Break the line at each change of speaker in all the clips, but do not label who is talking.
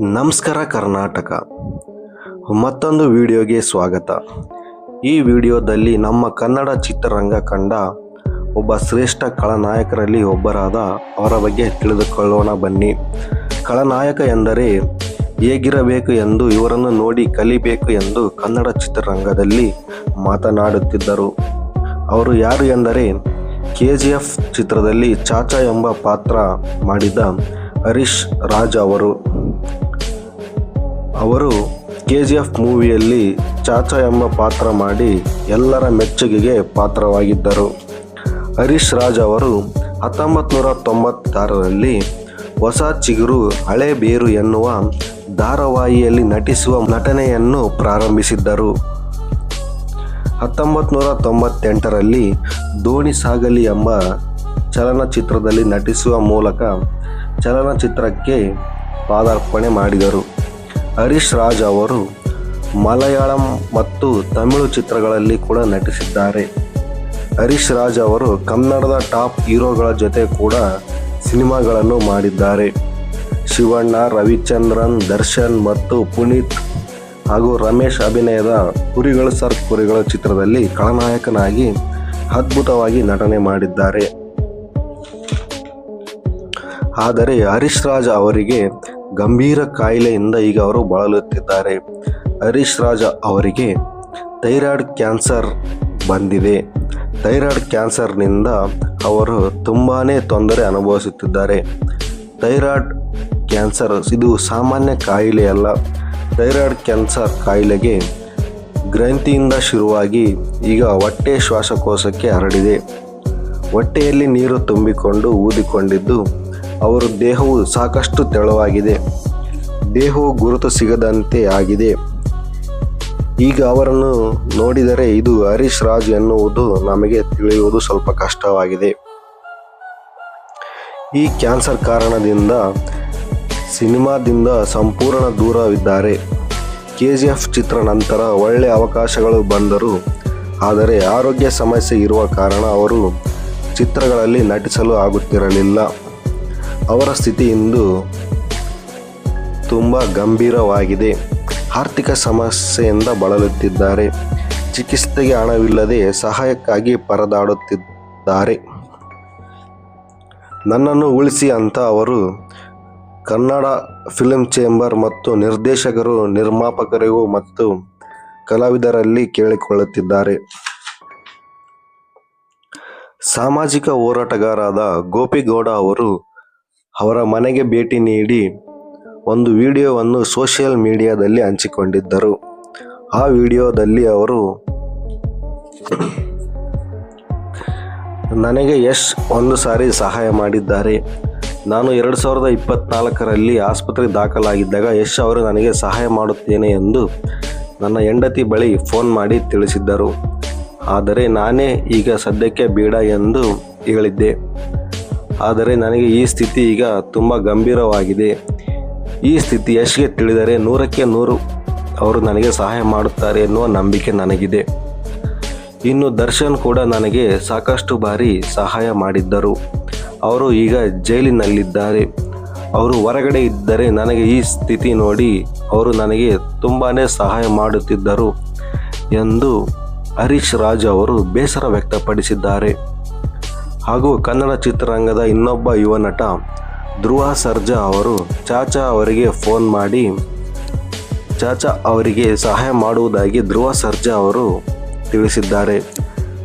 ನಮಸ್ಕಾರ ಕರ್ನಾಟಕ. ಮತ್ತೊಂದು ವಿಡಿಯೋಗೆ ಸ್ವಾಗತ. ಈ ವಿಡಿಯೋದಲ್ಲಿ ನಮ್ಮ ಕನ್ನಡ ಚಿತ್ರರಂಗ ಕಂಡ ಒಬ್ಬ ಶ್ರೇಷ್ಠ ಖಳನಾಯಕರಲ್ಲಿ ಒಬ್ಬರಾದ ಅವರ ಬಗ್ಗೆ ತಿಳಿದುಕೊಳ್ಳೋಣ ಬನ್ನಿ. ಖಳನಾಯಕ ಎಂದರೆ ಹೇಗಿರಬೇಕು ಎಂದು ಇವರನ್ನು ನೋಡಿ ಕಲಿಬೇಕು ಎಂದು ಕನ್ನಡ ಚಿತ್ರರಂಗದಲ್ಲಿ ಮಾತನಾಡುತ್ತಿದ್ದರು. ಅವರು ಯಾರು ಎಂದರೆ ಕೆ ಜಿ ಎಫ್ ಚಿತ್ರದಲ್ಲಿ ಚಾಚಾ ಎಂಬ ಪಾತ್ರ ಮಾಡಿದ ಹರೀಶ್ ರಾಜ್ ಅವರು. ಅವರು ಕೆ ಜಿ ಎಫ್ ಮೂವಿಯಲ್ಲಿ ಚಾಚಾ ಎಂಬ ಪಾತ್ರ ಮಾಡಿ ಎಲ್ಲರ ಮೆಚ್ಚುಗೆಗೆ ಪಾತ್ರವಾಗಿದ್ದರು. ಹರೀಶ್ ರಾಜ್ ಅವರು ಹತ್ತೊಂಬತ್ತು ನೂರ ತೊಂಬತ್ತಾರರಲ್ಲಿ ಹೊಸ ಚಿಗುರು ಹಳೆ ಬೇರು ಎನ್ನುವ ಧಾರಾವಾಹಿಯಲ್ಲಿ ನಟಿಸುವ ನಟನೆಯನ್ನು ಪ್ರಾರಂಭಿಸಿದ್ದರು. ಹತ್ತೊಂಬತ್ತು ನೂರ ತೊಂಬತ್ತೆಂಟರಲ್ಲಿ ದೋಣಿ ಸಾಗಲಿ ಎಂಬ ಚಲನಚಿತ್ರದಲ್ಲಿ ನಟಿಸುವ ಮೂಲಕ ಚಲನಚಿತ್ರಕ್ಕೆ ಪಾದಾರ್ಪಣೆ ಮಾಡಿದರು. ಹರೀಶ್ ರಾಜ್ ಅವರು ಮಲಯಾಳಂ ಮತ್ತು ತಮಿಳು ಚಿತ್ರಗಳಲ್ಲಿ ಕೂಡ ನಟಿಸಿದ್ದಾರೆ. ಹರೀಶ್ ರಾಜ್ ಅವರು ಕನ್ನಡದ ಟಾಪ್ ಹೀರೋಗಳ ಜೊತೆ ಕೂಡ ಸಿನಿಮಾಗಳನ್ನು ಮಾಡಿದ್ದಾರೆ. ಶಿವಣ್ಣ, ರವಿಚಂದ್ರನ್, ದರ್ಶನ್ ಮತ್ತು ಪುನೀತ್ ಹಾಗೂ ರಮೇಶ್ ಅಭಿನಯದ ಕುರಿಗಳು ಸರ್ ಕುರಿಗಳ ಚಿತ್ರದಲ್ಲಿ ಖಳನಾಯಕನಾಗಿ ಅದ್ಭುತವಾಗಿ ನಟನೆ ಮಾಡಿದ್ದಾರೆ. ಆದರೆ ಹರೀಶ್ ರಾಜ್ ಅವರಿಗೆ ಗಂಭೀರ ಕಾಯಿಲೆಯಿಂದ ಈಗ ಅವರು ಬಳಲುತ್ತಿದ್ದಾರೆ. ಹರೀಶ್ ರಾಜ ಅವರಿಗೆ ಥೈರಾಯ್ಡ್ ಕ್ಯಾನ್ಸರ್ ಬಂದಿದೆ. ಥೈರಾಯ್ಡ್ ಕ್ಯಾನ್ಸರ್ನಿಂದ ಅವರು ತುಂಬಾ ತೊಂದರೆ ಅನುಭವಿಸುತ್ತಿದ್ದಾರೆ. ಥೈರಾಯ್ಡ್ ಕ್ಯಾನ್ಸರ್ ಇದು ಸಾಮಾನ್ಯ ಕಾಯಿಲೆಯಲ್ಲ ಥೈರಾಯ್ಡ್ ಕ್ಯಾನ್ಸರ್ ಕಾಯಿಲೆಗೆ ಗ್ರಂಥಿಯಿಂದ ಶುರುವಾಗಿ ಈಗ ಹೊಟ್ಟೆ ಶ್ವಾಸಕೋಶಕ್ಕೆ ಹರಡಿದೆ. ಹೊಟ್ಟೆಯಲ್ಲಿ ನೀರು ತುಂಬಿಕೊಂಡು ಊದಿಕೊಂಡಿದ್ದು ಅವರ ದೇಹವು ಸಾಕಷ್ಟು ತೆಳುವಾಗಿದೆ. ದೇಹವು ಗುರುತು ಸಿಗದಂತೆ ಆಗಿದೆ. ಈಗ ಅವರನ್ನು ನೋಡಿದರೆ ಇದು ಹರೀಶ್ ರಾಜ್ ಎನ್ನುವುದು ನಮಗೆ ತಿಳಿಯುವುದು ಸ್ವಲ್ಪ ಕಷ್ಟವಾಗಿದೆ. ಈ ಕ್ಯಾನ್ಸರ್ ಕಾರಣದಿಂದ ಸಿನಿಮಾದಿಂದ ಸಂಪೂರ್ಣ ದೂರವಿದ್ದಾರೆ. ಕೆ ಜಿ ಎಫ್ ಚಿತ್ರ ನಂತರ ಒಳ್ಳೆಯ ಅವಕಾಶಗಳು ಬಂದರು, ಆದರೆ ಆರೋಗ್ಯ ಸಮಸ್ಯೆ ಇರುವ ಕಾರಣ ಅವರು ಚಿತ್ರಗಳಲ್ಲಿ ನಟಿಸಲು ಆಗುತ್ತಿರಲಿಲ್ಲ. ಅವರ ಸ್ಥಿತಿ ಇಂದು ತುಂಬ ಗಂಭೀರವಾಗಿದೆ. ಆರ್ಥಿಕ ಸಮಸ್ಯೆಯಿಂದ ಬಳಲುತ್ತಿದ್ದಾರೆ. ಚಿಕಿತ್ಸೆಗೆ ಹಣವಿಲ್ಲದೆ ಸಹಾಯಕ್ಕಾಗಿ ಪರದಾಡುತ್ತಿದ್ದಾರೆ. ನನ್ನನ್ನು ಉಳಿಸಿ ಅಂತ ಅವರು ಕನ್ನಡ ಫಿಲ್ಮ್ ಚೇಂಬರ್ ಮತ್ತು ನಿರ್ದೇಶಕರು, ನಿರ್ಮಾಪಕರಿಗೂ ಮತ್ತು ಕಲಾವಿದರಲ್ಲಿ ಕೇಳಿಕೊಳ್ಳುತ್ತಿದ್ದಾರೆ. ಸಾಮಾಜಿಕ ಹೋರಾಟಗಾರರಾದ ಗೋಪಿಗೌಡ ಅವರು ಅವರ ಮನೆಗೆ ಭೇಟಿ ನೀಡಿ ಒಂದು ವಿಡಿಯೋವನ್ನು ಸೋಷಿಯಲ್ ಮೀಡಿಯಾದಲ್ಲಿ ಹಂಚಿಕೊಂಡಿದ್ದರು. ಆ ವಿಡಿಯೋದಲ್ಲಿ ಅವರು, ನನಗೆ ಯಶ್ ಒಂದು ಸಾರಿ ಸಹಾಯ ಮಾಡಿದ್ದಾರೆ. ನಾನು ಎರಡು ಸಾವಿರದ ಇಪ್ಪತ್ನಾಲ್ಕರಲ್ಲಿ ಆಸ್ಪತ್ರೆ ದಾಖಲಾಗಿದ್ದಾಗ ಯಶ್ ಅವರು ನನಗೆ ಸಹಾಯ ಮಾಡುತ್ತೇನೆ ಎಂದು ನನ್ನ ಹೆಂಡತಿ ಬಳಿ ಫೋನ್ ಮಾಡಿ ತಿಳಿಸಿದ್ದರು. ಆದರೆ ನಾನೇ ಈಗ ಸದ್ಯಕ್ಕೆ ಬೇಡ ಎಂದು ಹೇಳಿದ್ದೆ. ಆದರೆ ನನಗೆ ಈ ಸ್ಥಿತಿ ಈಗ ತುಂಬ ಗಂಭೀರವಾಗಿದೆ. ಈ ಸ್ಥಿತಿ ಯಶ್ಗೆ ತಿಳಿದರೆ ನೂರಕ್ಕೆ ನೂರು ಅವರು ನನಗೆ ಸಹಾಯ ಮಾಡುತ್ತಾರೆ ಎನ್ನುವ ನಂಬಿಕೆ ನನಗಿದೆ. ಇನ್ನು ದರ್ಶನ್ ಕೂಡ ನನಗೆ ಸಾಕಷ್ಟು ಬಾರಿ ಸಹಾಯ ಮಾಡಿದ್ದರು. ಅವರು ಈಗ ಜೈಲಿನಲ್ಲಿದ್ದಾರೆ. ಅವರು ಹೊರಗಡೆ ಇದ್ದರೆ ನನಗೆ ಈ ಸ್ಥಿತಿ ನೋಡಿ ಅವರು ನನಗೆ ತುಂಬಾ ಸಹಾಯ ಮಾಡುತ್ತಿದ್ದರು ಎಂದು ಹರೀಶ್ ರಾಜ್ ಅವರು ಬೇಸರ ವ್ಯಕ್ತಪಡಿಸಿದ್ದಾರೆ. ಹಾಗೂ ಕನ್ನಡ ಚಿತ್ರರಂಗದ ಇನ್ನೊಬ್ಬ ಯುವ ನಟ ಧ್ರುವ ಸರ್ಜಾ ಅವರು ಚಾಚಾ ಅವರಿಗೆ ಫೋನ್ ಮಾಡಿ, ಚಾಚಾ ಅವರಿಗೆ ಸಹಾಯ ಮಾಡುವುದಾಗಿ ಧ್ರುವ ಸರ್ಜಾ ಅವರು ತಿಳಿಸಿದ್ದಾರೆ.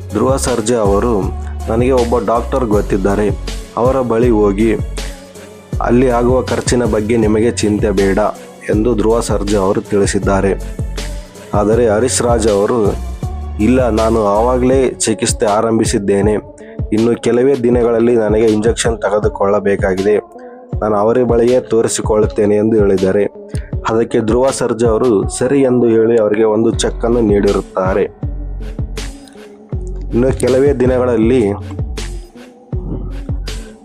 ಧ್ರುವ ಸರ್ಜಾ ಅವರು, ನನಗೆ ಒಬ್ಬ ಡಾಕ್ಟರ್ ಗೊತ್ತಿದ್ದಾರೆ. ಅವರ ಬಳಿ ಹೋಗಿ, ಅಲ್ಲಿ ಆಗುವ ಖರ್ಚಿನ ಬಗ್ಗೆ ನಿಮಗೆ ಚಿಂತೆ ಬೇಡ ಎಂದು ಧ್ರುವ ಸರ್ಜಾ ಅವರು ತಿಳಿಸಿದ್ದಾರೆ. ಆದರೆ ಹರೀಶ್ ರಾಜ್ ಅವರು, ಇಲ್ಲ, ನಾನು ಆವಾಗಲೇ ಚಿಕಿತ್ಸೆ ಆರಂಭಿಸಿದ್ದೇನೆ. ಇನ್ನು ಕೆಲವೇ ದಿನಗಳಲ್ಲಿ ನನಗೆ ಇಂಜೆಕ್ಷನ್ ತೆಗೆದುಕೊಳ್ಳಬೇಕಾಗಿದೆ. ನಾನು ಅವರ ಬಳಿಯೇ ತೋರಿಸಿಕೊಳ್ಳುತ್ತೇನೆ ಎಂದು ಹೇಳಿದ್ದಾರೆ. ಅದಕ್ಕೆ ಧ್ರುವ ಸರ್ಜಾ ಅವರು ಸರಿ ಎಂದು ಹೇಳಿ ಅವರಿಗೆ ಒಂದು ಚೆಕ್ಕನ್ನು ನೀಡಿರುತ್ತಾರೆ. ಇನ್ನು ಕೆಲವೇ ದಿನಗಳಲ್ಲಿ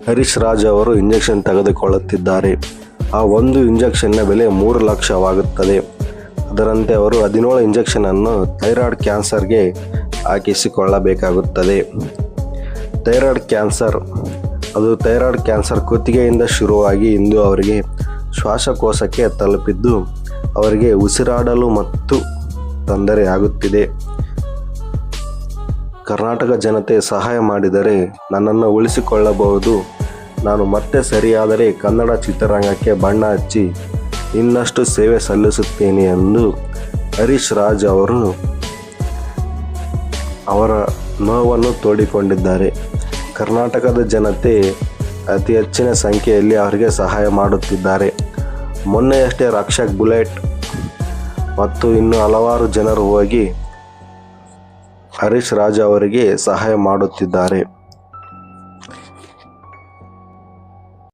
ಹರೀಶ್ ರಾಜ್ ಅವರು ಇಂಜೆಕ್ಷನ್ ತೆಗೆದುಕೊಳ್ಳುತ್ತಿದ್ದಾರೆ. ಆ ಒಂದು ಇಂಜೆಕ್ಷನ್ನ ಬೆಲೆ ಮೂರು ಲಕ್ಷವಾಗುತ್ತದೆ. ಅದರಂತೆ ಅವರು ಹದಿನೇಳು ಇಂಜೆಕ್ಷನನ್ನು ಥೈರಾಯ್ಡ್ ಕ್ಯಾನ್ಸರ್ಗೆ ಹಾಕಿಸಿಕೊಳ್ಳಬೇಕಾಗುತ್ತದೆ. Thyroid cancer. ಅದು ಥೈರಾಯ್ಡ್ ಕ್ಯಾನ್ಸರ್ ಕುತ್ತಿಗೆಯಿಂದ ಶುರುವಾಗಿ ಇಂದು ಅವರಿಗೆ ಶ್ವಾಸಕೋಶಕ್ಕೆ ತಲುಪಿದ್ದು, ಅವರಿಗೆ ಉಸಿರಾಡಲು ಮತ್ತು ತೊಂದರೆಯಾಗುತ್ತಿದೆ ಕರ್ನಾಟಕ ಜನತೆ ಸಹಾಯ ಮಾಡಿದರೆ ನನ್ನನ್ನು ಉಳಿಸಿಕೊಳ್ಳಬಹುದು. ನಾನು ಮತ್ತೆ ಸರಿಯಾದರೆ ಕನ್ನಡ ಚಿತ್ರರಂಗಕ್ಕೆ ಬಣ್ಣ ಹಚ್ಚಿ ಇನ್ನಷ್ಟು ಸೇವೆ ಸಲ್ಲಿಸುತ್ತೇನೆ ಎಂದು ಹರೀಶ್ ರಾಜ್ ಅವರು ಅವರ ನೋವನ್ನು ತೋಡಿಕೊಂಡಿದ್ದಾರೆ. ಕರ್ನಾಟಕದ ಜನತೆ ಅತಿ ಹೆಚ್ಚಿನ ಸಂಖ್ಯೆಯಲ್ಲಿ ಅವರಿಗೆ ಸಹಾಯ ಮಾಡುತ್ತಿದ್ದಾರೆ. ಮೊನ್ನೆಯಷ್ಟೇ ರಕ್ಷಕ್ ಬುಲೆಟ್ ಮತ್ತು ಇನ್ನು ಹಲವಾರು ಜನರು ಹೋಗಿ ಹರೀಶ್ ರಾಜ್ ಅವರಿಗೆ ಸಹಾಯ ಮಾಡುತ್ತಿದ್ದಾರೆ.